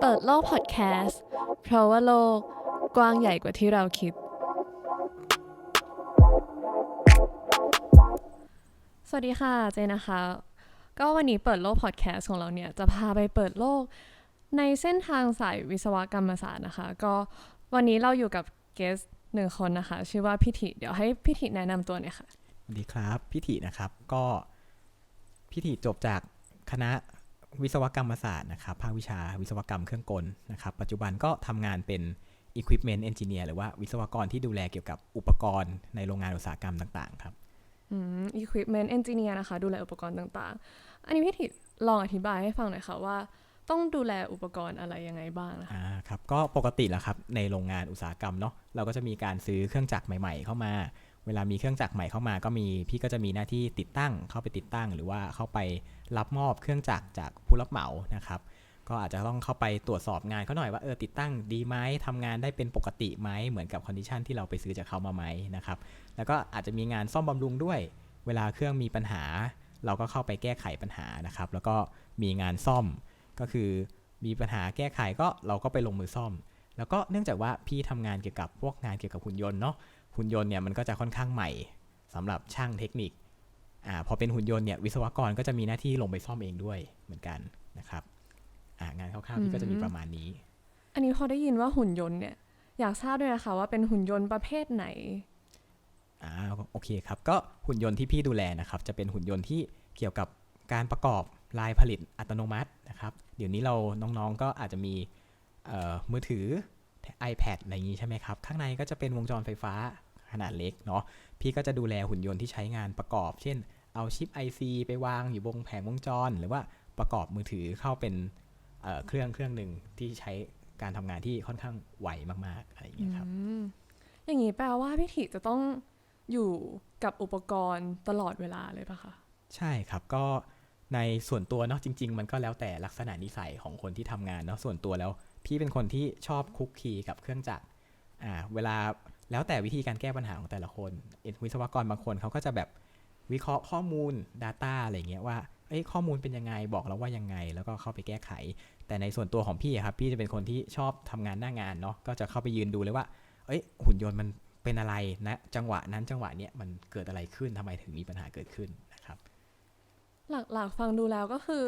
เปิดโลกพอดแคสต์ เพราะว่าโลกกว้างใหญ่กว่าที่เราคิด สวัสดีค่ะเจนนะคะ ก็วันนี้เปิดโลกพอดแคสต์ของเราเนี่ย จะพาไปเปิดโลกในเส้นทางสายวิศวกรรมศาสตร์นะคะ ก็วันนี้เราอยู่กับเกสหนึ่งคนนะคะ ชื่อว่าพิธิเดี๋ยวให้พิธิแนะนำตัวหน่อยค่ะ สวัสดีครับ พิธีนะครับก็พิธีจบจากคณะ วิศวกรรมศาสตร์นะครับภาควิชาวิศวกรรมเครื่องกลนะครับ ปัจจุบันก็ทำงานเป็น Equipment Engineer หรือว่าวิศวกรที่ดูแลเกี่ยวกับอุปกรณ์ในโรงงานอุตสาหกรรมต่าง ๆ ครับอืม equipment engineer นะคะ ดูแลอุปกรณ์ต่างๆ อันนี้พี่ถิลองอธิบายให้ฟังหน่อยค่ะว่าต้องดูแลอุปกรณ์อะไรยังไงบ้างนะคะอ่าครับก็ปกติแหละครับในโรงงานอุตสาหกรรมเนาะเราก็จะมีการซื้อเครื่องจักรใหม่ ๆ เข้ามา เวลามีเครื่องจักรใหม่เข้ามาก็มีพี่ก็จะมีหน้าที่ติดตั้งเข้าไปติดตั้ง หรือว่าเข้าไปรับมอบเครื่องจักรจากผู้รับเหมานะครับ ก็อาจจะต้องเข้าไปตรวจสอบงานเขาหน่อยว่าเออติดตั้งดีไหมทำงานได้เป็นปกติไหมเหมือนกับคอนดิชันที่เราไปซื้อจากเขามาไหมนะครับแล้วก็อาจจะมีงานซ่อมบำรุงด้วย เวลาเครื่องมีปัญหา เราก็เข้าไปแก้ไขปัญหานะครับ แล้วก็มีงานซ่อมก็คือมีปัญหาแก้ไขก็เราก็ไปลงมือซ่อม แล้วก็เนื่องจากว่าพี่ทำงานเกี่ยวกับพวกงานเกี่ยวกับหุ่นยนต์เนาะ หุ่นยนต์เนี่ยมันก็จะค่อนข้างใหม่สำหรับช่างเทคนิคอ่าพอเป็นหุ่นยนต์เนี่ยวิศวกรก็จะมีหน้าที่ลงไปซ่อมเองด้วยเหมือนกันนะครับอ่างานคร่าวๆพี่ก็จะมีประมาณนี้ อันนี้พอได้ยินว่าหุ่นยนต์เนี่ยอยากทราบด้วยนะคะว่าเป็นหุ่นยนต์ประเภทไหนอ่าโอเคครับก็หุ่นยนต์ที่พี่ดูแลนะครับ จะเป็นหุ่นยนต์ที่เกี่ยวกับการประกอบลายผลิตอัตโนมัตินะครับ เดี๋ยวนี้เราน้องๆก็อาจจะมีเอ่อมือถือ iPad อะไรอย่างนี้ใช่ไหมครับ ข้างในก็จะเป็นวงจรไฟฟ้า ขนาดเล็กเนาะพี่ก็จะดูแลหุ่นยนต์ที่ใช้งานประกอบ เช่น เอาชิป IC ไปวางอยู่บนแผงวงจร หรือว่าประกอบมือถือเข้าเป็นเอ่อเครื่องเครื่องหนึ่งที่ใช้การทำงานที่ค่อนข้างไวมากๆอะไรอย่างเงี้ยครับอืมอย่างนี้แปลว่าพี่ถิจะต้องอยู่กับอุปกรณ์ตลอดเวลาเลยปะคะใช่ครับก็ในส่วนตัวเนาะจริง ๆ มันก็แล้วแต่ลักษณะนิสัยของคนที่ทำงานเนาะส่วนตัวแล้ว พี่เป็นคนที่ชอบคุกคีกับเครื่องจักรอ่าเวลา แล้วแต่วิธีการแก้ปัญหาของแต่ละคนเอ็นวิศวกรบางคนเขาก็จะแบบวิเคราะห์ข้อมูล Data อะไรเงี้ยว่าเอ้ยข้อมูลเป็นยังไงบอกเราว่ายังไง แล้วก็เข้าไปแก้ไข แต่ในส่วนตัวของพี่ครับ พี่จะเป็นคนที่ชอบทำงานหน้างานเนาะก็จะเข้าไปยืนดูเลยว่า เอ้ย หุ่นยนต์มันเป็นอะไรนะจังหวะนั้นจังหวะเนี้ยมันเกิดอะไรขึ้นทำไมถึงมีปัญหาเกิดขึ้นนะครับ หลักๆฟังดูแล้วก็คือ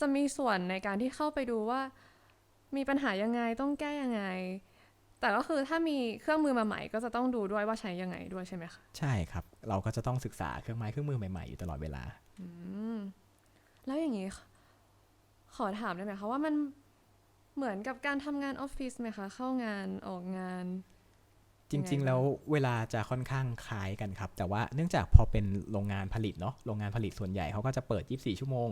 จะมีส่วนในการที่เข้าไปดูว่า มีปัญหายังไงต้องแก้ยังไง แต่ก็คือถ้ามีเครื่องมือมาใหม่ก็จะต้องดูด้วยว่าใช้ยังไงด้วยใช่ไหมคะใช่ครับ เราก็จะต้องศึกษาเครื่องไม้เครื่องมือใหม่ๆอยู่ตลอดเวลาอืมแล้วอย่างนี้ขขอถามได้ไหมคะว่ามันเหมือนกับการทำงานออฟฟิศไหมคะ เข้างานออกงานจยังไงริงๆบ้างแล้วเวลาจะค่อนข้างคล้ายกันครับ แต่ว่าเนื่องจากพอเป็นโรงงานผลิตเนาะโรงงานผลิตส่วนใหญ่เขาก็จะเปิด 24 ชั่วโมง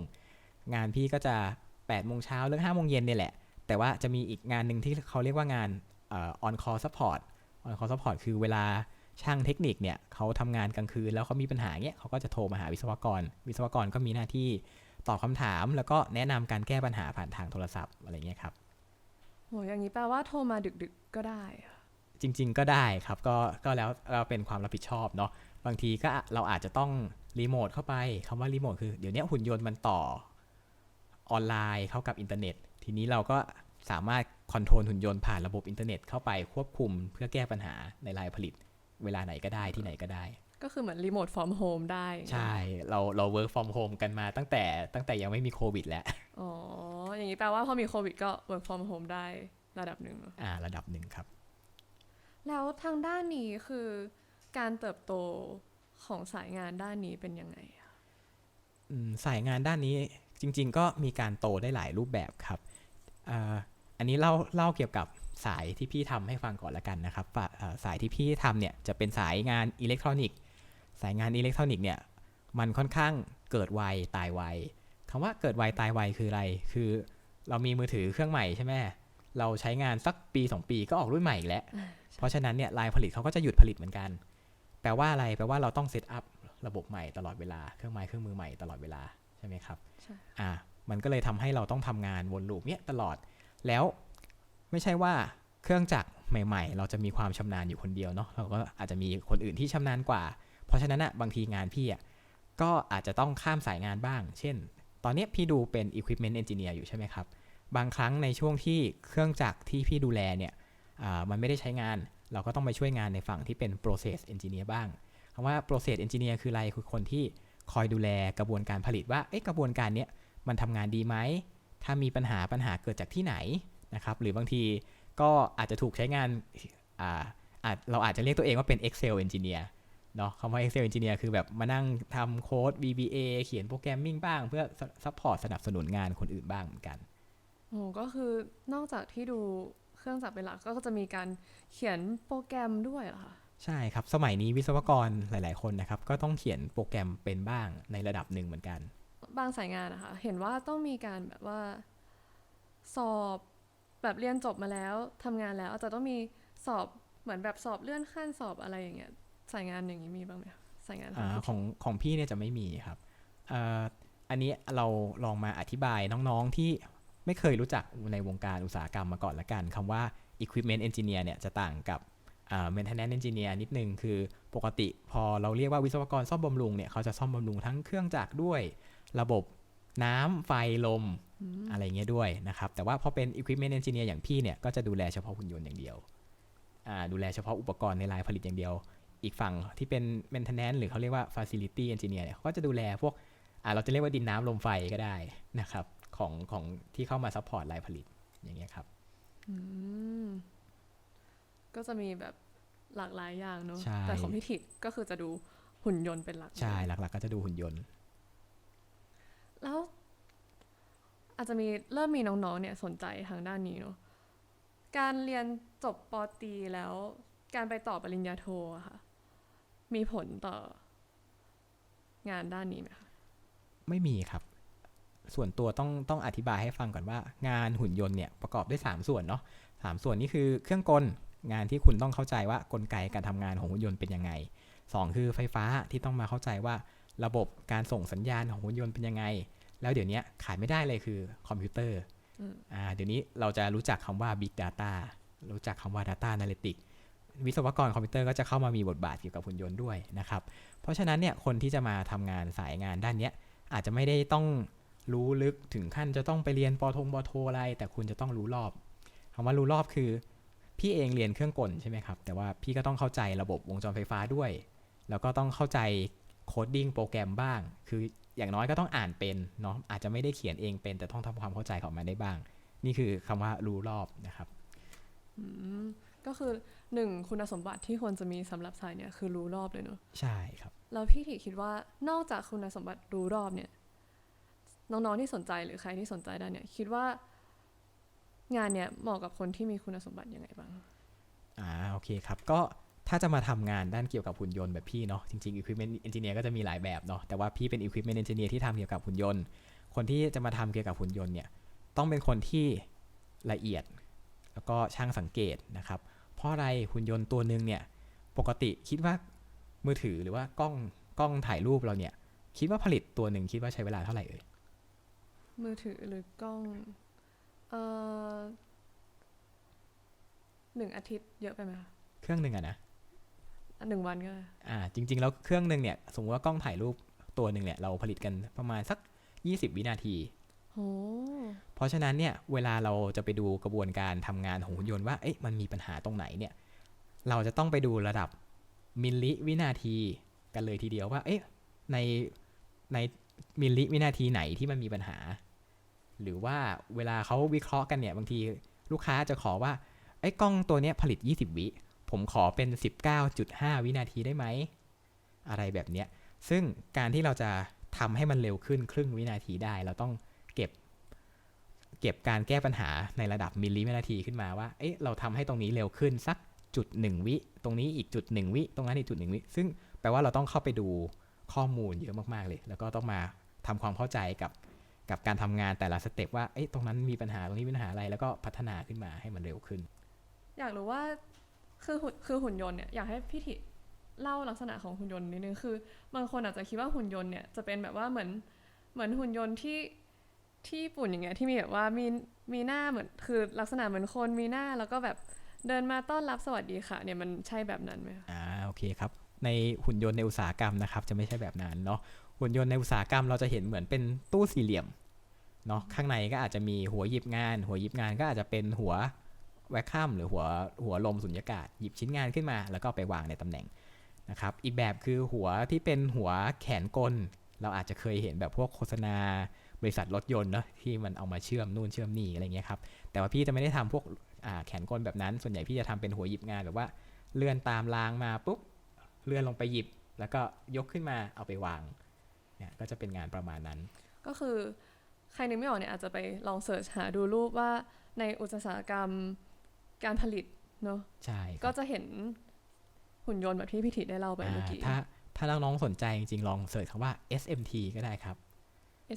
งานพี่ก็จะ8โมงเช้าเลิก5โมงเย็นเนี่ยแหละแต่ว่าจะมีอีกงานหนึ่งที่เขาเรียกว่างานเอ่อ on call support on call support คือเวลาช่างเทคนิคเนี่ยเขาทำงานกลางคืนแล้วเขามีปัญหาเงี้ยเขาก็จะโทรมาหาวิศวกร วิศวกรก็มีหน้าที่ตอบคำถาม แล้วก็แนะนำการแก้ปัญหาผ่านทางโทรศัพท์อะไรเงี้ยครับโหอย่างนี้แปลว่าโทรมาดึกๆก็ได้อะจริง ๆ ก็ได้ครับก็ก็แล้วเราเป็นความรับผิดชอบเนาะบางทีก็เราอาจจะต้องรีโมทเข้าไปคำว่ารีโมทคือเดี๋ยวนี้หุ่นยนต์มันต่อออนไลน์เข้ากับอินเทอร์เน็ต ทีนี้เราก็สามารถ คอนโทรลหุ่นยนต์ผ่านระบบอินเทอร์เน็ตเข้าไปควบคุมเพื่อแก้ปัญหาในรายผลิตเวลาไหนก็ได้ที่ไหนก็ได้ ก็คือเหมือนรีโมทฟอร์มโฮมได้ ใช่ เราเรา work from home กันมาตั้งแต่ตั้งแต่ยังไม่มีโควิดแล้ว อ๋อ อย่างนี้แปลว่าพอมีโควิดก็ work from home ได้ระดับหนึ่งเนอะอ่า ระดับหนึ่งครับ แล้วทางด้านนี้คือการเติบโตของสายงานด้านนี้เป็นยังไงอะอืมสายงานด้านนี้จริง ๆ ก็มีการโตได้หลายรูปแบบครับ อ่าอันนี้เล่าเล่าเกี่ยวกับสายที่พี่ทำให้ฟังก่อนละกันนะครับว่าอ่าสายที่พี่ทำเนี่ยจะเป็นสายงานอิเล็กทรอนิกส์สายงานอิเล็กทรอนิกส์เนี่ยมันค่อนข้างเกิดไวตายไวคำว่าเกิดไวตายไวคืออะไร คือเรามีมือถือเครื่องใหม่ใช่ไหมเราใช้งานสักปี 2 ปีก็ออกรุ่นใหม่อีกแล้ว เพราะฉะนั้นเนี่ยลายผลิตเขาก็จะหยุดผลิตเหมือนกัน แปลว่าอะไร แปลว่าเราต้องเซตอัพระบบใหม่ตลอดเวลา เครื่องไม้เครื่องมือใหม่ตลอดเวลาใช่ไหมครับ ใช่ อ่า มันก็เลยทำให้เราต้องทำงานวนลูปเนี้ยตลอด แล้วไม่ใช่ว่าเครื่องจักรใหม่ ๆ เราจะมีความชำนาญอยู่คนเดียวเนาะเราก็อาจจะมีคนอื่นที่ชำนาญกว่า เพราะฉะนั้นอะบางทีงานพี่อะก็อาจจะต้องข้ามสายงานบ้าง เช่น ตอนนี้พี่ดูเป็น equipment engineer อยู่ใช่ไหมครับ บางครั้งในช่วงที่เครื่องจักรที่พี่ดูแลเนี่ยอ่ามันไม่ได้ใช้งาน เราก็ต้องไปช่วยงานในฝั่งที่เป็น process engineer บ้างคำว่า process engineer คืออะไรคือคนที่คอยดูแลกระบวนการผลิตว่า เอ๊ะ กระบวนการเนี้ยมันทำงานดีไหม ถ้ามีปัญหาปัญหาเกิดจากที่ไหนนะครับหรือบางทีก็อาจจะถูกใช้งานอ่าอาจเราอาจจะเรียกตัวเองว่าเป็น Excel engineer เนาะคำว่า Excel engineer คือแบบมานั่งทำโค้ด VBA เขียนโปรแกรมมิ่งบ้าง เพื่อซัพพอร์ตสนับสนุนงานคนอื่นบ้างเหมือนกันโอ้ก็คือนอกจากที่ดูเครื่องจักรเป็นหลักก็จะมีการเขียนโปรแกรมด้วยเหรอคะใช่ครับ สมัยนี้วิศวกรหลาย ๆ คนนะครับ ก็ต้องเขียนโปรแกรมเป็นบ้างในระดับหนึ่งเหมือนกัน บางสายงานนะคะ เห็นว่าต้องมีการแบบว่าสอบแบบเรียนจบมาแล้วทำงานแล้วอาจจะต้องมีสอบเหมือนแบบสอบเลื่อนขั้นสอบอะไรอย่างเงี้ยสายงานอย่างนี้มีบ้างไหมคะสายงานอาที่ของของพี่เนี่ยจะไม่มีครับเอ่ออันนี้เราลองมาอธิบายน้องๆที่ไม่เคยรู้จักในวงการอุตสาหกรรมมาก่อนละกันคำว่า equipment engineer เนี่ยจะต่างกับอ่า maintenance engineer นิดนึง คือปกติพอเราเรียกว่าวิศวกรซ่อมบำรุงเนี่ยเขาจะซ่อมบำรุงทั้งเครื่องจักรด้วย ระบบน้ำไฟลมอืมอะไรเงี้ยด้วยนะครับ แต่ว่าพอเป็น equipment engineer อย่างพี่เนี่ย ก็จะดูแลเฉพาะหุ่นยนต์อย่างเดียวอ่าดูแลเฉพาะอุปกรณ์ในลายผลิตอย่างเดียว อีกฝั่งที่เป็น maintenance หรือเขาเรียกว่า facility engineer เนี่ยเขาก็จะดูแลพวกอ่าเราจะเรียกว่าดินน้ำลมไฟก็ได้นะครับ ของของที่เข้ามาซัพพอร์ตลายผลิตอย่างเงี้ยครับอืมก็จะมีแบบหลากหลายอย่างเนอะใช่แต่ของพี่ถิตก็คือจะดูหุ่นยนต์เป็นหลัก ใช่ หลักๆ ก็จะดูหุ่นยนต์ แล้ว อา จจะมีเริ่มมีน้องๆเนี่ยสนใจทางด้านนี้เนอะการเรียนจบปตีแล้วการไปต่อปริญญาโทอะค่ะมีผลต่องานด้านนี้ไหมคะไม่มีครับ ส่วนตัวต้องต้องอธิบายให้ฟังก่อนว่า งานหุ่นยนต์เนี่ยประกอบด้วย 3 ส่วนเนาะสามส่วนนี้คือเครื่องกลงานที่คุณต้องเข้าใจว่ากลไกการทำงานของหุ่นยนต์เป็นยังไงสองคือไฟฟ้าที่ต้องมาเข้าใจว่าระบบการส่งสัญญาณของหุ่นยนต์เป็นยังไง แล้วเดี๋ยวนี้ขายไม่ได้เลยคือคอมพิวเตอร์อืมอ่าเดี๋ยวนี้เราจะรู้จักคำว่า Big Data รู้จักคำว่า Data Analytics วิศวกรคอมพิวเตอร์ก็จะเข้ามามีบทบาทเกี่ยวกับหุ่นยนต์ด้วยนะครับ เพราะฉะนั้นเนี่ยคนที่จะมาทำงานสายงานด้านเนี้ยอาจจะไม่ได้ต้องรู้ลึกถึงขั้นจะต้องไปเรียนปอทงปอโทอะไร แต่คุณจะต้องรู้รอบคำว่ารู้รอบคือ พี่เองเรียนเครื่องกลใช่ไหมครับ แต่ว่าพี่ก็ต้องเข้าใจระบบวงจรไฟฟ้าด้วย แล้วก็ต้องเข้าใจโคดดิ้งโปรแกรมบ้าง คือ อย่างน้อยก็ต้องอ่านเป็นเนาะอาจจะไม่ได้เขียนเองเป็น แต่ต้องทำความเข้าใจของมันได้บ้าง นี่คือคำว่ารู้รอบนะครับอืมก็คือหนึ่งคุณสมบัติที่ควรจะมีสำหรับสายเนี่ยคือรู้รอบเลยเนอะใช่ครับแล้วพี่ถิคิดว่านอกจากคุณสมบัติรู้รอบเนี่ย น้องๆที่สนใจหรือใครที่สนใจด้านเนี่ยคิดว่างานเนี่ยเหมาะกับคนที่มีคุณสมบัติยังไงบ้างอ่าโอเคครับก็ ถ้าจะมาทำงานด้านเกี่ยวกับหุ่นยนต์แบบพี่เนาะจริงๆ equipment engineer ก็จะมีหลายแบบเนาะแต่ว่าพี่เป็น equipment engineer ที่ทำเกี่ยวกับหุ่นยนต์ คนที่จะมาทำเกี่ยวกับหุ่นยนต์เนี่ยต้องเป็นคนที่ละเอียด แล้วก็ช่างสังเกตนะครับ เพราะอะไรหุ่นยนต์ตัวหนึ่งเนี่ยปกติคิดว่ามือถือหรือว่ากล้องกล้องถ่ายรูปเราเนี่ย คิดว่าผลิตตัวหนึ่งคิดว่าใช้เวลาเท่าไหร่เอ่ยมือถือหรือกล้องเอ่อหนึ่งอาทิตย์เยอะไปไหมคะเครื่องหนึ่งอะนะอะ หนึ่งวันก็ได้อ่าจริง ๆ แล้วเครื่องหนึ่งเนี่ย สมมติว่ากล้องถ่ายรูปตัวหนึ่งเนี่ยเราผลิตกันประมาณสัก 20 วินาทีโหเพราะฉะนั้นเนี่ยเวลาเราจะไปดูกระบวนการทำงานของหุ่นยนต์ว่าเอ๊ะมันมีปัญหาตรงไหนเนี่ย เราจะต้องไปดูระดับมิลลิวินาทีกันเลยทีเดียวว่า เอ๊ะในในมิลลิวินาทีไหนที่มันมีปัญหา หรือว่าเวลาเขาวิเคราะห์กันเนี่ยบางทีลูกค้าจะขอว่าไอ้กล้องตัวเนี้ยผลิต 20 วิ ผมขอเป็น 19.5 วินาทีได้ไหม อะไรแบบเนี้ย ซึ่งการที่เราจะทำให้มันเร็วขึ้นครึ่งวินาทีได้ เราต้องเก็บ เก็บการแก้ปัญหาในระดับมิลลิวินาทีขึ้นมาว่า เอ๊ะ เราทำให้ตรงนี้เร็วขึ้นสักจุดหนึ่งวิ ตรงนี้อีกจุดหนึ่งวิ ตรงนั้นอีกจุดหนึ่งวิ ซึ่งแปลว่าเราต้องเข้าไปดูข้อมูลเยอะมากๆเลย แล้วก็ต้องมาทำความเข้าใจกับกับการทำงานแต่ละสเต็ปว่า เอ๊ะ ตรงนั้นมีปัญหา ตรงนี้มีปัญหาอะไร แล้วก็พัฒนาขึ้นมาให้มันเร็วขึ้น อยากรู้ว่า คือคือหุ่นยนต์เนี่ยอยากให้พี่ถิเล่าลักษณะของหุ่นยนต์นิดนึงคือบางคนอาจจะคิดว่าหุ่นยนต์เนี่ยจะเป็นแบบว่าเหมือนเหมือนหุ่นยนต์ที่ที่ญี่ปุ่นอย่างเงี้ยที่มีแบบว่ามีมีหน้าเหมือนคือลักษณะเหมือนคนมีหน้าแล้วก็แบบเดินมาต้อนรับสวัสดีค่ะเนี่ยมันใช่แบบนั้นไหมอ่าโอเคครับ ในหุ่นยนต์ในอุตสาหกรรมนะครับ จะไม่ใช่แบบนั้นเนาะหุ่นยนต์ในอุตสาหกรรมเราจะเห็นเหมือนเป็นตู้สี่เหลี่ยมเนาะข้างในก็อาจจะมีหัวหยิบงาน หัวหยิบงานก็อาจจะเป็นหัว แวคคัมหรือหัวหัวลมสุญญากาศหยิบชิ้นงานขึ้นมา แล้วก็ไปวางในตำแหน่งนะครับ อีกแบบคือหัวที่เป็นหัวแขนกล เราอาจจะเคยเห็นแบบพวกโฆษณาบริษัทรถยนต์เนาะที่มันเอามาเชื่อมนู่นเชื่อมนี่อะไรเงี้ยครับ แต่ว่าพี่จะไม่ได้ทำพวกแขนกลแบบนั้น ส่วนใหญ่พี่จะทำเป็นหัวหยิบงานแบบว่าเลื่อนตามรางมาปุ๊บเลื่อนลงไปหยิบ แล้วก็ยกขึ้นมาเอาไปวางเนี่ยก็จะเป็นงานประมาณนั้น ก็คือใครนึกไม่ออกเนี่ยอาจจะไปลองเสิร์ชหาดูรูปว่าในอุตสาหกรรม การผลิตเนาะใช่ครับก็จะเห็นหุ่นยนต์แบบที่พี่ถิได้เล่าไปเมื่อกี้อ่าถ้าถ้าน้องๆสนใจจริงๆ ลองเสิร์ชคำว่า SMT ก็ได้ครับ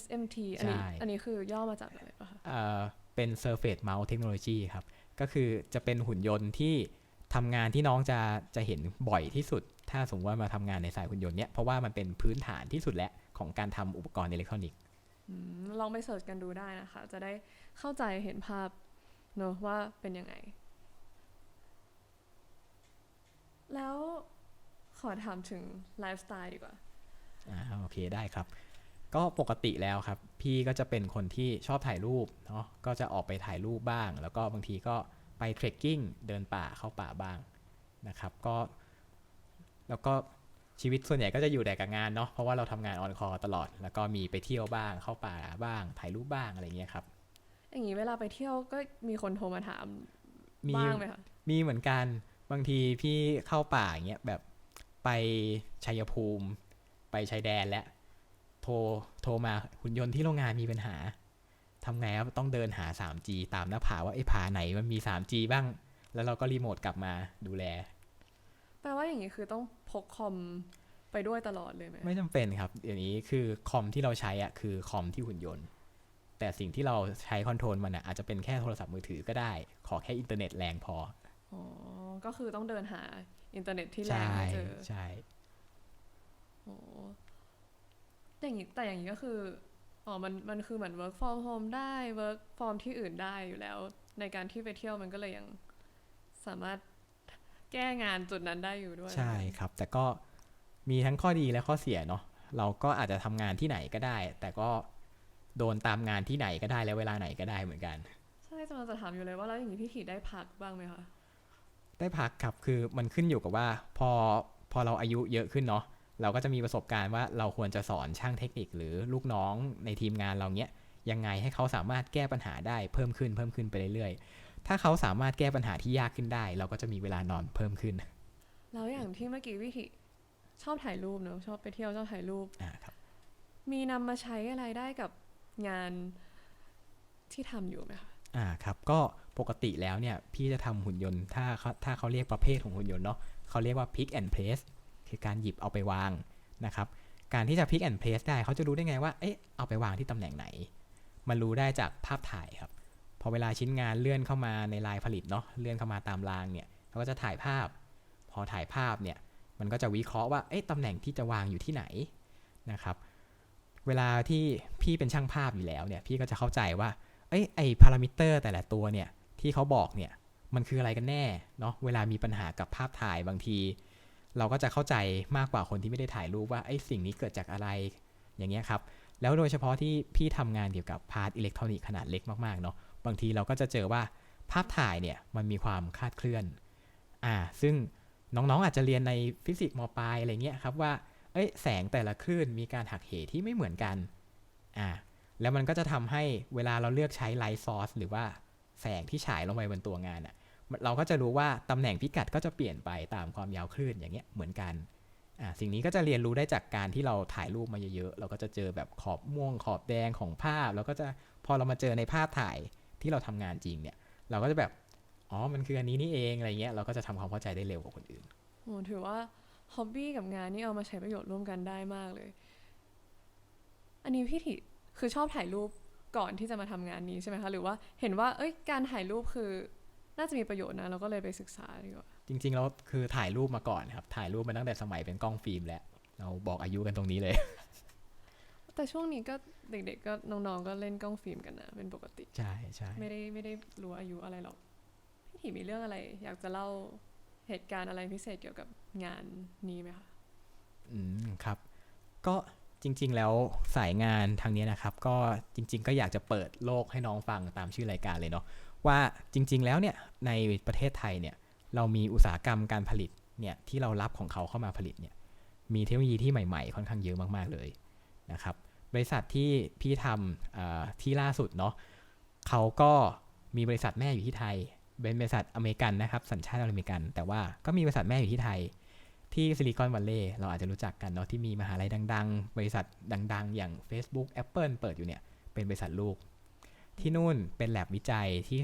SMT อันนี้ใช่อันนี้คือย่อมาจากอะไรปะคะเอ่อเป็น Surface Mount Technology ครับ ก็คือจะเป็นหุ่นยนต์ที่ทำงานที่น้องจะจะเห็นบ่อยที่สุด ถ้าสมมติว่ามาทำงานในสายหุ่นยนต์เนี้ยเพราะว่ามันเป็นพื้นฐานที่สุดแล้วของการทำอุปกรณ์อิเล็กทรอนิกส์อืมลองไปเสิร์ชกันดูได้นะคะ จะได้เข้าใจเห็นภาพเนอะว่าเป็นยังไง แล้วขอถามถึงไลฟ์สไตล์ดีกว่าอ่าโอเคได้ครับ ก็ปกติแล้วครับ พี่ก็จะเป็นคนที่ชอบถ่ายรูปเนาะก็จะออกไปถ่ายรูปบ้าง แล้วก็บางทีก็ไปเทรคกิ้งเดินป่าเข้าป่าบ้างนะครับ ก็ แล้วก็ชีวิตส่วนใหญ่ก็จะอยู่แต่กับงานเนาะเพราะว่าเราทำงานออนคอตลอด แล้วก็มีไปเที่ยวบ้างเข้าป่าบ้างถ่ายรูปบ้างอะไรเงี้ยครับ อย่างนี้เวลาไปเที่ยวก็มีคนโทรมาถามมีบ้างไหมคะมีเหมือนกัน บางทีพี่เข้าป่าอย่างเงี้ยแบบไปชัยภูมิ ไปชายแดนแล้วโทรโทรมาหุ่นยนต์ที่โรงงานมีปัญหาทำไงครับต้องเดินหา 3G ตามหน้าผาว่าไอ้ผาไหนมันมี 3G บ้าง แล้วเราก็รีโมทกลับมาดูแล แปลว่าอย่างนี้คือต้องพกคอมไปด้วยตลอดเลยไหมไม่จำเป็นครับเดี๋ยวนี้คือคอมที่เราใช้อะคือคอมที่หุ่นยนต์ แต่สิ่งที่เราใช้คอนโทรลมันอะอาจจะเป็นแค่โทรศัพท์มือถือก็ได้ ขอแค่อินเทอร์เน็ตแรงพอ อ๋อ ก็คือต้องเดินหาอินเทอร์เน็ตที่แรใช่งให้เจอใช่โอ้อย่างนี้แต่อย่างนี้ก็คือ อ๋อ มัน มันคือเหมือน work from home ได้ work from ที่อื่นได้อยู่แล้ว ในการที่ไปเที่ยวมันก็เลยยังสามารถแก้งานจุดนั้นได้อยู่ด้วย ใช่ครับ แต่ก็มีทั้งข้อดีและข้อเสียเนาะ เราก็อาจจะทำงานที่ไหนก็ได้ แต่ก็โดนตามงานที่ไหนก็ได้และเวลาไหนก็ได้เหมือนกัน ใช่กำลังจะถามอยู่เลยว่าแล้วอย่างนี้พี่ขีได้พักบ้างไหมคะ ได้พักครับคือมันขึ้นอยู่กับว่าพอพอเราอายุเยอะขึ้นเนาะเราก็จะมีประสบการณ์ว่าเราควรจะสอนช่างเทคนิคหรือลูกน้องในทีมงานเราเนี้ยยังไงให้เขาสามารถแก้ปัญหาได้เพิ่มขึ้นเพิ่มขึ้นไปเรื่อยๆ ถ้าเขาสามารถแก้ปัญหาที่ยากขึ้นได้ เราก็จะมีเวลานอนเพิ่มขึ้น แล้วอย่างที่เมื่อกี้พี่ขีชอบถ่ายรูปเนอะชอบไปเที่ยวชอบถ่ายรูปอ่าครับ มีนำมาใช้อะไรได้กับงานที่ทำอยู่ไหมคะอ่าครับก็ ปกติแล้วเนี่ยพี่จะทำหุ่นยนต์ถ้าเขาถ้าเขาเรียกประเภทของหุ่นยนต์เนาะเขาเรียกว่า pick and place คือการหยิบเอาไปวางนะครับการที่จะ pick and place ได้เขาจะรู้ได้ไงว่าเอ๊ะเอาไปวางที่ตำแหน่งไหน มันรู้ได้จากภาพถ่ายครับพอเวลาชิ้นงานเลื่อนเข้ามาในลายผลิตเนาะเลื่อนเข้ามาตามรางเนี่ยเขาก็จะถ่ายภาพ พอถ่ายภาพเนี่ยมันก็จะวิเคราะห์ว่าเอ๊ะตำแหน่งที่จะวางอยู่ที่ไหนนะครับเวลาที่พี่เป็นช่างภาพอยู่แล้วเนี่ยพี่ก็จะเข้าใจว่าเอ้ยไอพารามิเตอร์แต่ละตัวเนี่ย ที่เขาบอกเนี่ยมันคืออะไรกันแน่เนาะเวลามีปัญหากับภาพถ่ายบางที เราก็จะเข้าใจมากกว่าคนที่ไม่ได้ถ่ายรูปว่าไอ้สิ่งนี้เกิดจากอะไรอย่างเงี้ยครับแล้วโดยเฉพาะที่พี่ทำงานเกี่ยวกับพาร์ทอิเล็กทรอนิกส์ขนาดเล็กมากๆเนาะบางทีเราก็จะเจอว่าภาพถ่ายเนี่ยมันมีความคลาดเคลื่อนอ่าซึ่งน้องๆอาจจะเรียนในฟิสิกส์มปลายอะไรเงี้ยครับว่าเอ้ยแสงแต่ละคลื่นมีการหักเหที่ไม่เหมือนกันอ่าแล้วมันก็จะทำให้เวลาเราเลือกใช้ไลท์ซอร์สหรือว่า แสงที่ฉายลงไปบนตัวงานอะ่ะเราก็จะรู้ว่าตำแหน่งพิกัดก็จะเปลี่ยนไปตามความยาวคลื่นอย่างเงี้ยเหมือนกันอ่าสิ่งนี้ก็จะเรียนรู้ได้จากการที่เราถ่ายรูปมาเยอะๆ เราก็จะเจอแบบขอบม่วงขอบแดงของภาพ แล้วก็จะพอเรามาเจอในภาพถ่ายที่เราทำงานจริงเนี่ย เราก็จะแบบ อ๋อ มันคืออันนี้นี่เองอะไรเงี้ย เราก็จะทำความเข้าใจได้เร็วกว่าคนอื่นโอ้ถือว่าฮ็อบบี้กับงานนี่เอามาใช้ประโยชน์ร่วมกันได้มากเลย อันนี้พี่ถิคือชอบถ่ายรูป ก่อนที่จะมาทำงานนี้ใช่ไหมคะหรือว่าเห็นว่าเอ้ยการถ่ายรูปคือน่าจะมีประโยชน์นะเราก็เลยไปศึกษาดีกว่าจริงๆแล้วคือถ่ายรูปมาก่อนครับถ่ายรูปมาตั้งแต่สมัยเป็นกล้องฟิล์มแล้วเราบอกอายุกันตรงนี้เลย แต่ช่วงนี้ก็เด็กๆก็น้องๆก็เล่นกล้องฟิล์มกันนะเป็นปกติใช่ใช่ไม่ได้ไม่ได้รู้อายุอะไรหรอกพี่ถิมีเรื่องอะไร อยากจะเล่าเหตุการณ์อะไรพิเศษเกี่ยวกับงานนี้ไหมคะอืมครับ ก็ จริง ๆ แล้วสายงานทางนี้นะครับ ก็จริง ๆ ก็อยากจะเปิดโลกให้น้องฟังตามชื่อรายการเลยเนาะว่าจริง ๆ แล้วเนี่ยในประเทศไทยเนี่ยเรามีอุตสาหกรรมการผลิตเนี่ยที่เรารับของเขาเข้ามาผลิตเนี่ยมีเทคโนโลยีที่ใหม่ ๆ ค่อนข้างเยอะมาก ๆ เลยนะครับบริษัทที่พี่ทำที่ล่าสุดเนาะเขาก็มีบริษัทแม่อยู่ที่ไทย เป็นบริษัทอเมริกันนะครับ สัญชาติอเมริกัน แต่ว่าก็มีบริษัทแม่อยู่ที่ไทย ที่ซิลิคอนวัลเลย์เราอาจจะรู้จักกันเนาะที่มีมหาลัยดัง ๆ บริษัทดัง ๆ อย่าง Facebook Apple เปิดอยู่เนี่ยเป็นบริษัทลูก ที่นู่นเป็นแลบวิจัยที่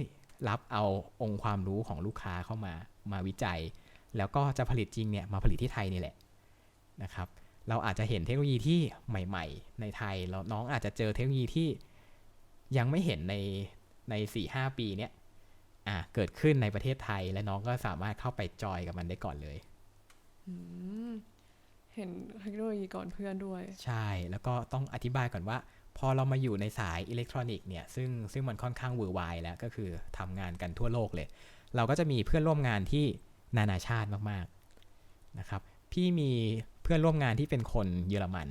รับเอาองค์ความรู้ของลูกค้าเข้ามามาวิจัย แล้วก็จะผลิตจริงเนี่ยมาผลิตที่ไทยนี่แหละนะครับเราอาจจะเห็นเทคโนโลยีที่ใหม่ ๆ ในไทยแล้วน้องอาจจะเจอเทคโนโลยีที่ยังไม่เห็นในในสี่ห้าปีเนี้ยอะเกิดขึ้นในประเทศไทยและน้องก็สามารถเข้าไปจอยกับมันได้ก่อนเลย เห็นเทคโนโลยีก่อนเพื่อนด้วย ใช่ แล้วก็ต้องอธิบายก่อนว่า พอเรามาอยู่ในสายอิเล็กทรอนิกส์เนี่ยซึ่งซึ่งมันค่อนข้างเวอร์ไวแล้วก็คือทำงานกันทั่วโลกเลย เราก็จะมีเพื่อนร่วมงานที่นานาชาติมากๆนะครับ พี่มีเพื่อนร่วมงานที่เป็นคนเยอรมัน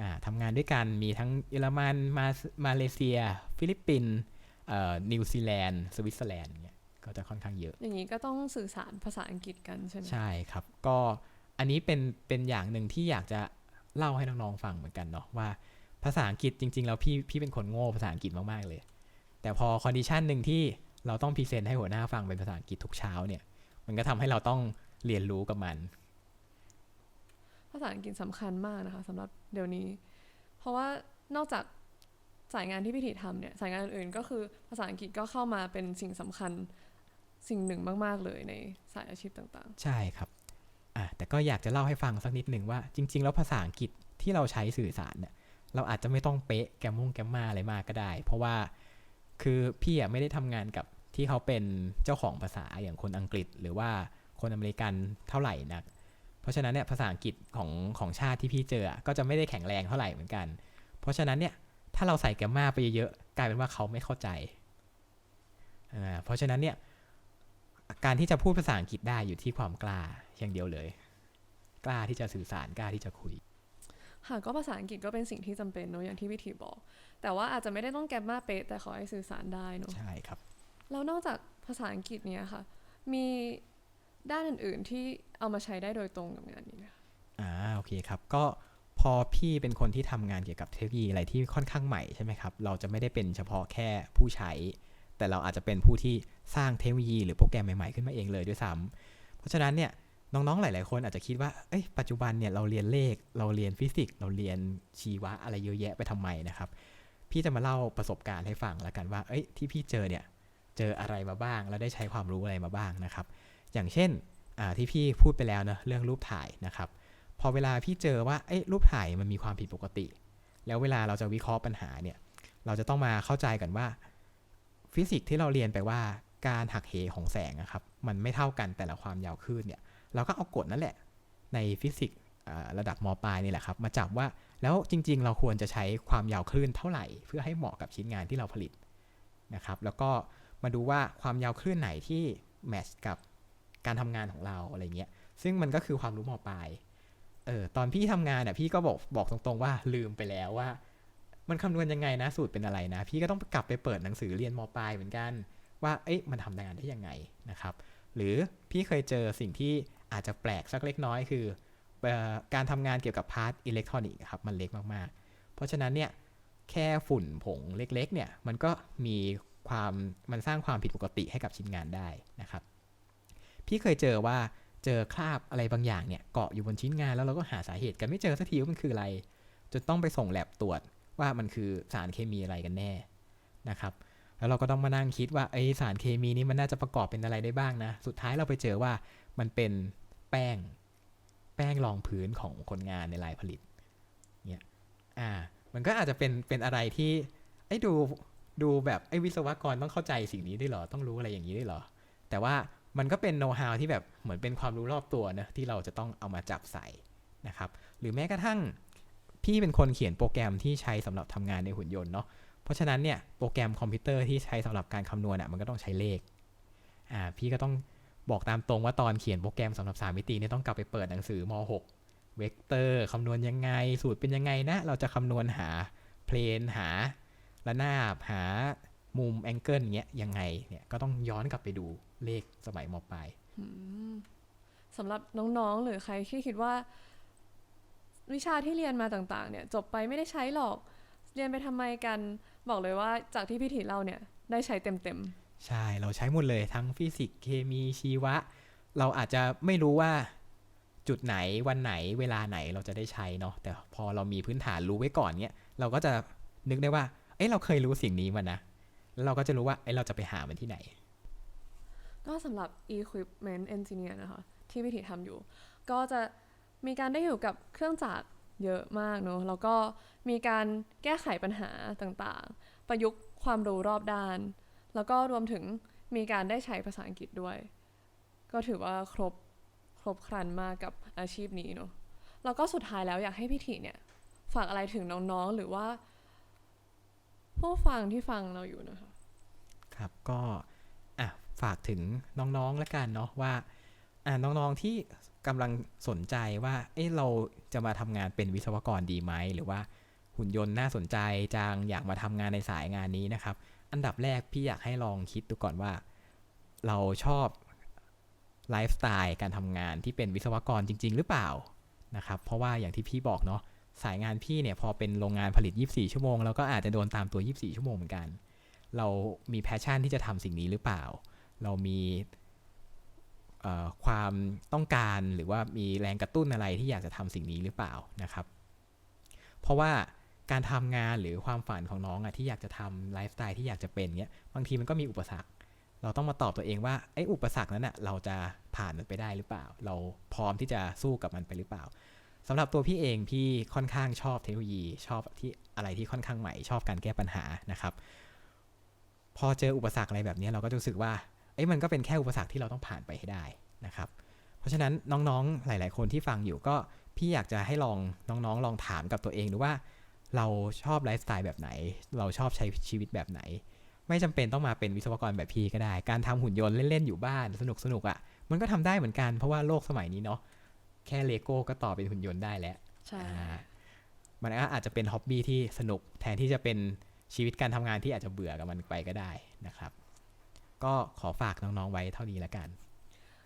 อ่าทำงานด้วยกันมีทั้งเยอรมันมามาเลเซีย ฟิลิปปินส์เอ่อนิวซีแลนด์สวิตเซอร์แลนด์เนี่ย ก็จะค่อนข้างเยอะ อย่างนี้ก็ต้องสื่อสารภาษาอังกฤษกันใช่ไหมใช่ครับ ก็อันนี้เป็นเป็นอย่างหนึ่งที่อยากจะเล่าให้น้องๆฟังเหมือนกันเนาะว่าภาษาอังกฤษจริง ๆ แล้วพี่พี่เป็นคนโง่ภาษาอังกฤษมากๆเลย แต่พอคอนดิชันหนึ่งที่เราต้องพรีเซนต์ให้หัวหน้าฟังเป็นภาษาอังกฤษทุกเช้าเนี่ย มันก็ทำให้เราต้องเรียนรู้กับมัน ภาษาอังกฤษสำคัญมากนะคะสำหรับเดี๋ยวนี้ เพราะว่านอกจากสายงานที่พิธีทำเนี่ยสายงานอื่นๆก็คือภาษาอังกฤษก็เข้ามาเป็นสิ่งสำคัญ สิ่งหนึ่งมาก ๆ เลยในสายอาชีพต่างๆ ใช่ครับอะแต่ก็อยากจะเล่าให้ฟังสักนิดหนึ่งว่า จริง ๆ แล้วภาษาอังกฤษที่เราใช้สื่อสารเนี่ยเราอาจจะไม่ต้องเป๊ะแกมมุ่งแกมมาอะไรมากก็ได้ เพราะว่าคือพี่อะไม่ได้ทำงานกับที่เขาเป็นเจ้าของภาษาอย่างคนอังกฤษ หรือว่าคนอเมริกันเท่าไหร่นัก เพราะฉะนั้นเนี่ยภาษาอังกฤษของของชาติที่พี่เจอก็จะไม่ได้แข็งแรงเท่าไหร่เหมือนกัน เพราะฉะนั้นเนี่ยถ้าเราใส่แกมมาไปเยอะๆกลายเป็นว่าเขาไม่เข้าใจอ่าเพราะฉะนั้นเนี่ย การที่จะพูดภาษาอังกฤษได้อยู่ที่ความกล้าอย่างเดียวเลย กล้าที่จะสื่อสารกล้าที่จะคุยๆค่ะก็ภาษาอังกฤษก็เป็นสิ่งที่จำเป็นเนอะอย่างที่พิธีบอก แต่ว่าอาจจะไม่ได้ต้องแกรมมาเป๊ะแต่ขอให้สื่อสารได้เนอะใช่ครับ แล้วนอกจากภาษาอังกฤษเนี่ยค่ะ มีด้านอื่น ๆ ที่เอามาใช้ได้โดยตรงกับงานนี้ไหมคะอ่าโอเคครับ ก็พอพี่เป็นคนที่ทำงานเกี่ยวกับเทคโนโลยีอะไรที่ค่อนข้างใหม่ใช่ไหมครับ เราจะไม่ได้เป็นเฉพาะแค่ผู้ใช้ แต่เราอาจจะเป็นผู้ที่สร้างเทคโนโลยีหรือโปรแกรมใหม่ๆขึ้นมาเองเลยด้วยซ้ำเพราะฉะนั้นเนี่ยน้องๆ หลาย ๆ คนอาจจะคิดว่า เอ้ย ปัจจุบันเนี่ยเราเรียนเลข เราเรียนฟิสิกส์ เราเรียนชีวะอะไรเยอะแยะไปทำไมนะครับ พี่จะมาเล่าประสบการณ์ให้ฟังแล้วกันว่า เอ้ย ที่พี่เจอเนี่ย เจออะไรมาบ้าง แล้วได้ใช้ความรู้อะไรมาบ้างนะครับ อย่างเช่น ที่พี่พูดไปแล้วนะเรื่องรูปถ่ายนะครับ พอเวลาพี่เจอว่า เอ้ย รูปถ่ายมันมีความผิดปกติ แล้วเวลาเราจะวิเคราะห์ปัญหาเนี่ย เราจะต้องมาเข้าใจกันว่า ฟิสิกส์ที่เราเรียนไปว่าการหักเหของแสงอะครับ มันไม่เท่ากันแต่ละความยาวคลื่นเนี่ย เราก็เอากฎนั่นแหละ ในฟิสิกส์ระดับมปลายนี่แหละครับ มาจับว่าแล้วจริง ๆ เราควรจะใช้ความยาวคลื่นเท่าไหร่ เพื่อให้เหมาะกับชิ้นงานที่เราผลิตนะครับ แล้วก็มาดูว่าความยาวคลื่นไหนที่แมทช์กับการทำงานของเราอะไรเงี้ย ซึ่งมันก็คือความรู้มปลาย เออตอนพี่ทำงานอะพี่ก็บอกบอกตรงๆว่าลืมไปแล้วว่า มันคำนวณยังไงนะสูตรเป็นอะไรนะ พี่ก็ต้องกลับไปเปิดหนังสือเรียนมปลายเหมือนกัน ว่าเอ๊ะมันทำงานได้ยังไงนะครับ หรือพี่เคยเจอสิ่งที่อาจจะแปลกสักเล็กน้อยคืออการทำงานเกี่ยวกับพาร์ทอิเล็กทรอนิกส์ครับมันเล็กมากๆ เพราะฉะนั้นเนี่ยแค่ฝุ่นผงเล็กๆเนี่ยมันก็มีความมันสร้างความผิดปกติให้กับชิ้นงานได้นะครับ พี่เคยเจอว่าเจอคราบอะไรบางอย่างเนี่ยเกาะอยู่บนชิ้นงานแล้วเราก็หาสาเหตุกันไม่เจอสักทีว่ามันคืออะไรจนต้องไปส่งแลบตรวจ ว่ามันคือสารเคมีอะไรกันแน่นะครับ แล้วเราก็ต้องมานั่งคิดว่าไอสารเคมีนี้มันน่าจะประกอบเป็นอะไรได้บ้างนะ สุดท้ายเราไปเจอว่ามันเป็นแป้งแป้งรองพื้นของคนงานในลายผลิตเนี่ยอ่า มันก็อาจจะเป็นเป็นอะไรที่ไอ้ดูดูแบบไอ้วิศวกรต้องเข้าใจสิ่งนี้ได้เหรอ ต้องรู้อะไรอย่างนี้ได้เหรอ แต่ว่ามันก็เป็นโน้ตฮาวที่แบบเหมือนเป็นความรู้รอบตัวนะที่เราจะต้องเอามาจับใส่นะครับ หรือแม้กระทั่ง พี่เป็นคนเขียนโปรแกรมที่ใช้สำหรับทำงานในหุ่นยนต์เนาะเพราะฉะนั้นเนี่ยโปรแกรมคอมพิวเตอร์ที่ใช้สำหรับการคำนวณอะมันก็ต้องใช้เลขอ่าพี่ก็ต้องบอกตามตรงว่าตอนเขียนโปรแกรมสำหรับ 3 มิติเนี่ยต้องกลับไปเปิดหนังสือม .6 เวกเตอร์คำนวณยังไง สูตรเป็นยังไงนะ เราจะคำนวณหาเพลนหาระนาบหามุมแองเกิลเงี้ยยังไงเนี่ยก็ต้องย้อนกลับไปดูเลขสมัยมปลายสำหรับน้องๆ หรือใครที่คิดว่า วิชาที่เรียนมาต่างๆเนี่ยจบไปไม่ได้ใช้หรอก เรียนไปทำไมกันบอกเลยว่าจากที่พี่ถีเราเนี่ยได้ใช้เต็มใช่เราใช้หมดเลยทั้งฟิสิกส์เคมีชีวะ เราอาจจะไม่รู้ว่าจุดไหนวันไหนเวลาไหนเราจะได้ใช้เนาะแต่พอเรามีพื้นฐานรู้ไว้ก่อนเนี่ยเราก็จะนึกได้ว่า เอ้ยเราเคยรู้สิ่งนี้มานะแล้วเราก็จะรู้ว่าเอ้ยเราจะไปหามันที่ไหนๆก็สำหรับ equipment engineer นะคะ ที่พี่ถีทำอยู่ ก็จะ มีการได้อยู่กับเครื่องจักรเยอะมากเนอะแล้วก็มีการแก้ไขปัญหาต่างๆ ประยุกต์ความรู้รอบด้าน แล้วก็รวมถึงมีการได้ใช้ภาษาอังกฤษด้วย ก็ถือว่าครบครบครันมากกับอาชีพนี้เนอะแล้วก็สุดท้ายแล้วอยากให้พี่ถีเนี่ยฝากอะไรถึงน้องๆหรือว่า ผู้ฟังที่ฟังเราอยู่นะคะครับก็อะฝากถึงน้องๆแล้วกันเนาะว่าอะน้องๆที่ กำลังสนใจว่า เอ๊ะเราจะมาทำงานเป็นวิศวกรดีไหม หรือว่าหุ่นยนต์น่าสนใจจังอยากมาทำงานในสายงานนี้นะครับ อันดับแรกพี่อยากให้ลองคิดดูก่อนว่า เราชอบไลฟ์สไตล์การทำงานที่เป็นวิศวกรจริง ๆ หรือเปล่านะครับ เพราะว่าอย่างที่พี่บอกเนาะสายงานพี่เนี่ยพอเป็นโรงงานผลิต 24 ชั่วโมงเราก็อาจจะโดนตามตัว 24 ชั่วโมงเหมือนกัน เรามีแพชชั่นที่จะทำสิ่งนี้หรือเปล่า เรามี ความต้องการหรือว่ามีแรงกระตุ้นอะไรที่อยากจะทำสิ่งนี้หรือเปล่านะครับ เพราะว่าการทำงานหรือความฝันของน้องอะที่อยากจะทำไลฟ์สไตล์ที่อยากจะเป็นเนี้ยบางทีมันก็มีอุปสรรค เราต้องมาตอบตัวเองว่าไอ้อุปสรรคนั้นอะเราจะผ่านมันไปได้หรือเปล่า เราพร้อมที่จะสู้กับมันไปหรือเปล่าสำหรับตัวพี่เองพี่ค่อนข้างชอบเทคโนโลยีชอบที่อะไรที่ค่อนข้างใหม่ชอบการแก้ปัญหานะครับ พอเจออุปสรรคอะไรแบบนี้เราก็จะรู้สึกว่า เอ้ยมันก็เป็นแค่อุปสรรคที่เราต้องผ่านไปให้ได้นะครับ เพราะฉะนั้นน้องๆหลาย ๆ คนที่ฟังอยู่ก็พี่อยากจะให้ลองน้องๆ ลองถามกับตัวเองดูว่า เราชอบไลฟ์สไตล์แบบไหน เราชอบใช้ชีวิตแบบไหน ไม่จำเป็นต้องมาเป็นวิศวกรแบบพี่ก็ได้ การทำหุ่นยนต์เล่น ๆ อยู่บ้านสนุกๆอะ่ะ มันก็ทำได้เหมือนกันเพราะว่าโลกสมัยนี้เนาะแค่เลโก้ก็ต่อเป็นหุ่นยนต์ได้แล้วใช่อ่ามันก็อาจจะเป็นฮ็อบบี้ที่สนุกแทนที่จะเป็นชีวิตการทำงานที่อาจจะเบื่อกับมันไปก็ได้นะครับ ก็ขอฝากน้องๆไว้เท่านี้ละกัน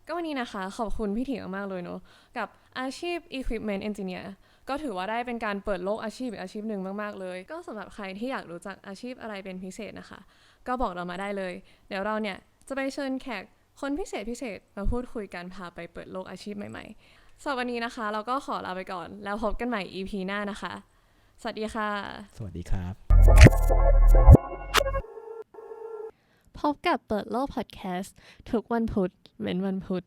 ก็วันนี้นะคะขอบคุณพี่ถิงมากๆเลยเนอะกับอาชีพ Equipment Engineer ก็ถือว่าได้เป็นการเปิดโลกอาชีพอีกอาชีพหนึ่งมาก ๆ เลย ก็สำหรับใครที่อยากรู้จักอาชีพอะไรเป็นพิเศษนะคะ ก็บอกเรามาได้เลย เดี๋ยวเราเนี่ยจะไปเชิญแขกคนพิเศษพิเศษมาพูดคุยกันพาไปเปิดโลกอาชีพใหม่ๆสำหรับวันนี้นะคะ เราก็ขอลาไปก่อน แล้วพบกันใหม่ EP หน้านะคะ สวัสดีค่ะ สวัสดีครับ พบกับเปิดโลกพอดแคสต์ทุกวันพุธเว้นวันพุธ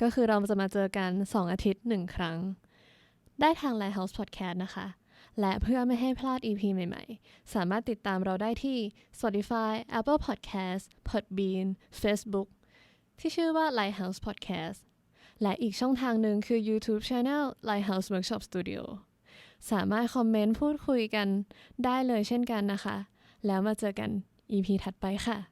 ก็คือเราจะมาเจอกัน 2 อาทิตย์ 1 ครั้ง ได้ทาง Lighthouse Podcast นะคะ และเพื่อไม่ให้พลาด EP ใหม่ๆ สามารถติดตามเราได้ที่ Spotify Apple Podcast Podbean Facebook ที่ชื่อว่า Lighthouse Podcast และอีกช่องทางหนึ่งคือ YouTube Channel Lighthouse Workshop Studio สามารถคอมเมนต์พูดคุยกันได้เลยเช่นกันนะคะ แล้วมาเจอกัน EP ถัดไปค่ะ